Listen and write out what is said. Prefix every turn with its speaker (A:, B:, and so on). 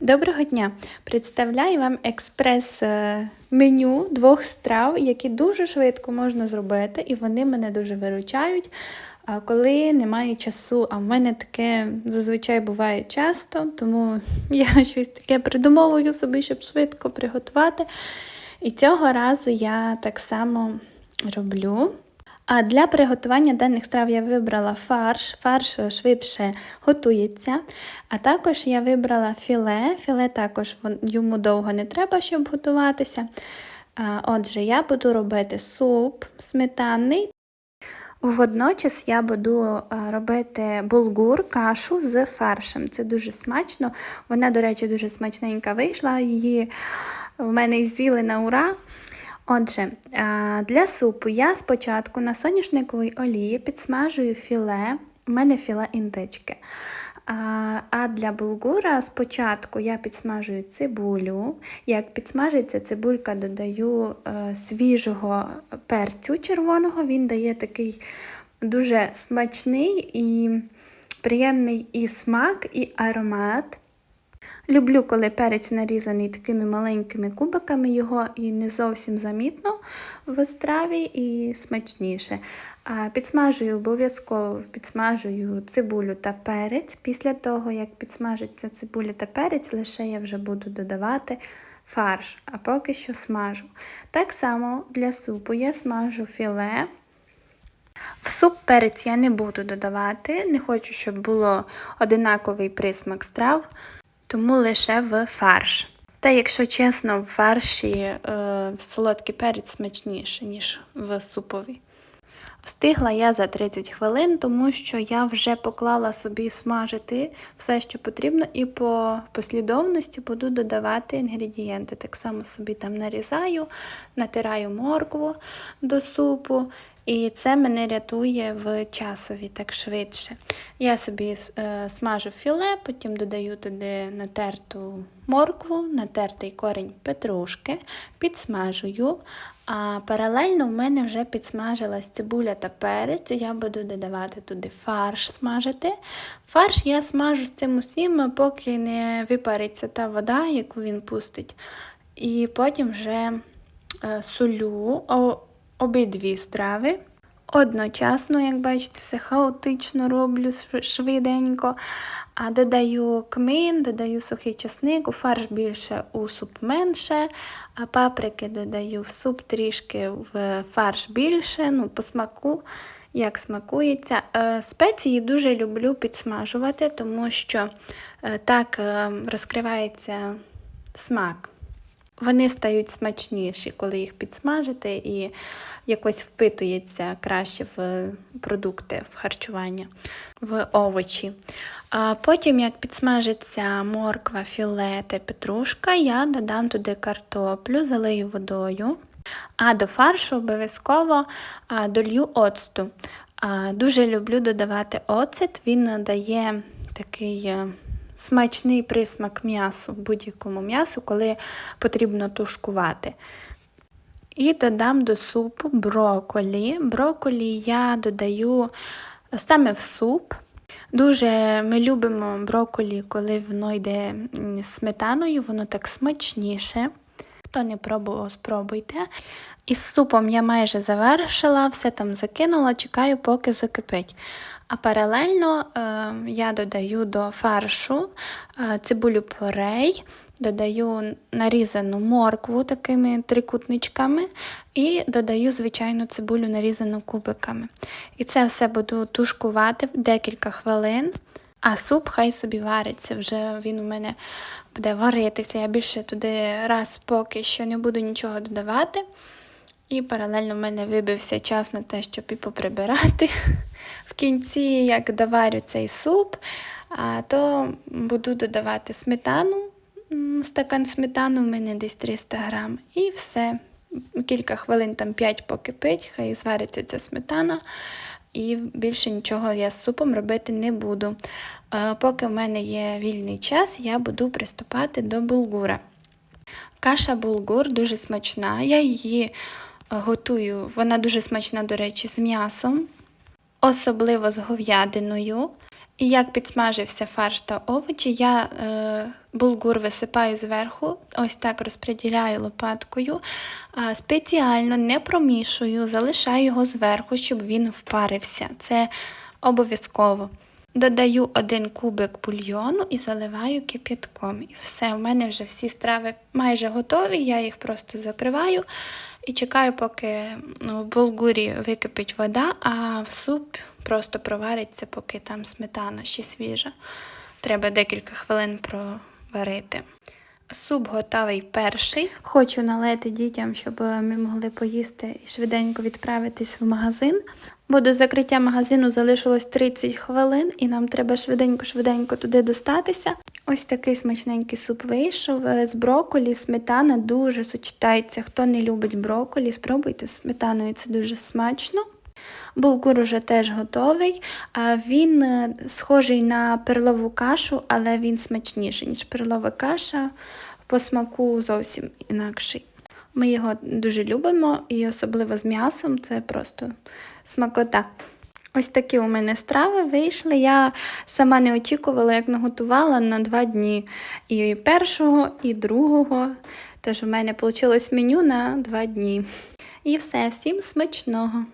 A: Доброго дня! Представляю вам експрес-меню двох страв, які дуже швидко можна зробити, і вони мене дуже виручають, коли немає часу. А в мене таке зазвичай буває часто, тому я щось таке придумовую собі, щоб швидко приготувати. І цього разу я так само роблю. А для приготування даних страв я вибрала фарш. Фарш швидше готується. А також я вибрала філе. Філе також йому довго не треба, щоб готуватися. Отже, я буду робити суп сметанний. Водночас я буду робити булгур, кашу з фаршем. Це дуже смачно. Вона, до речі, дуже смачненька вийшла. Її в мене з'їли на ура. Отже, для супу я спочатку на соняшниковій олії підсмажую філе, у мене філе індички. А, а для булгура спочатку я підсмажую цибулю. Як підсмажиться цибулька, додаю е, свіжого перцю червоного. Він дає такий дуже смачний і приємний і смак, і аромат. Люблю, коли перець нарізаний такими маленькими кубиками, його і не зовсім замітно в страві, і смачніше. Підсмажую обов'язково підсмажую цибулю та перець. Після того, як підсмажиться цибуля та перець, лише я вже буду додавати фарш, а поки що смажу. Так само для супу я смажу філе. В суп перець я не буду додавати, не хочу, щоб було одинаковий присмак страв тому лише в фарш. Та, якщо чесно, в фарші е, солодкий перець смачніший, ніж в супові. Встигла я за 30 хвилин, тому що я вже поклала собі смажити все, що потрібно, і по послідовності буду додавати інгредієнти. Так само собі там нарізаю, натираю моркву до супу, і це мене рятує в часові так швидше. Я собі е, смажу філе, потім додаю туди натерту моркву, натертий корінь петрушки, підсмажую. А паралельно в мене вже підсмажилась цибуля та перець. Я буду додавати туди фарш смажити. Фарш я смажу з цим усім, поки не випариться та вода, яку він пустить. І потім вже е, солю обидві страви. Одночасно, як бачите, все хаотично роблю швиденько. А додаю кмин, додаю сухий часник, у фарш більше, у суп менше, а паприки додаю в суп трішки, в фарш більше, ну, по смаку, як смакується. Е, Спеції дуже люблю підсмажувати, тому що е, так е, розкривається смак. Вони стають смачніші, коли їх підсмажити і якось впитується краще в продукти, в харчування, в овочі. А потім, як підсмажиться морква, філе та петрушка, я додам туди картоплю, залию водою. А до фаршу обов'язково долью оцту. Дуже люблю додавати оцет, він надає такий е, смачний присмак м'ясу, будь-якому м'ясу, коли потрібно тушкувати. І додам до супу броколі. Броколі я додаю саме в суп. Дуже ми любимо броколі, коли воно йде з сметаною, воно так смачніше. Хто не пробував, спробуйте. Із супом я майже завершила, все там закинула, чекаю, поки закипить. А паралельно е, я додаю до фаршу е, цибулю порей, додаю нарізану моркву такими трикутничками і додаю звичайну цибулю нарізану кубиками. І це все буду тушкувати декілька хвилин. А суп хай собі вариться, вже він у мене буде варитися. Я більше туди раз поки що не буду нічого додавати. І паралельно в мене вибився час на те, щоб і поприбирати. В кінці, як доварю цей суп, то буду додавати сметану. Стакан сметани у мене десь 300 грам. І все. Кілька хвилин, там 5 покипить, хай звариться ця сметана. І більше нічого я з супом робити не буду. Е, Поки в мене є вільний час, я буду приступати до булгура. Каша булгур дуже смачна. Я її е, готую, вона дуже смачна, до речі, з м'ясом, особливо з говядиною. І як підсмажився фарш та овочі, я е, булгур висипаю зверху, ось так розподіляю лопаткою, а спеціально не промішую, залишаю його зверху, щоб він впарився. Це обов'язково. Додаю один кубик бульйону і заливаю кип'ятком. І все, в мене вже всі страви майже готові, я їх просто закриваю і чекаю, поки ну, в булгурі википить вода, а в суп просто провариться, поки там сметана ще свіжа. Треба декілька хвилин проварити. Суп готовий перший. Хочу налити дітям, щоб ми могли поїсти і швиденько відправитись в магазин. Бо до закриття магазину залишилось 30 хвилин, і нам треба швиденько-швиденько туди достатися. Ось такий смачненький суп вийшов е, з брокколі, сметана дуже сочетається. Хто не любить брокколі, спробуйте з сметаною, це дуже смачно. Булгур уже теж готовий. Він е, схожий на перлову кашу, але він смачніший, ніж перлова каша. По смаку зовсім інакший. Ми його дуже любимо, і особливо з м'ясом це просто смакота. Ось такі у мене страви вийшли. Я сама не очікувала, як наготувала на два дні. І першого, і другого. Тож у мене вийшло меню на два дні. І все, всім смачного!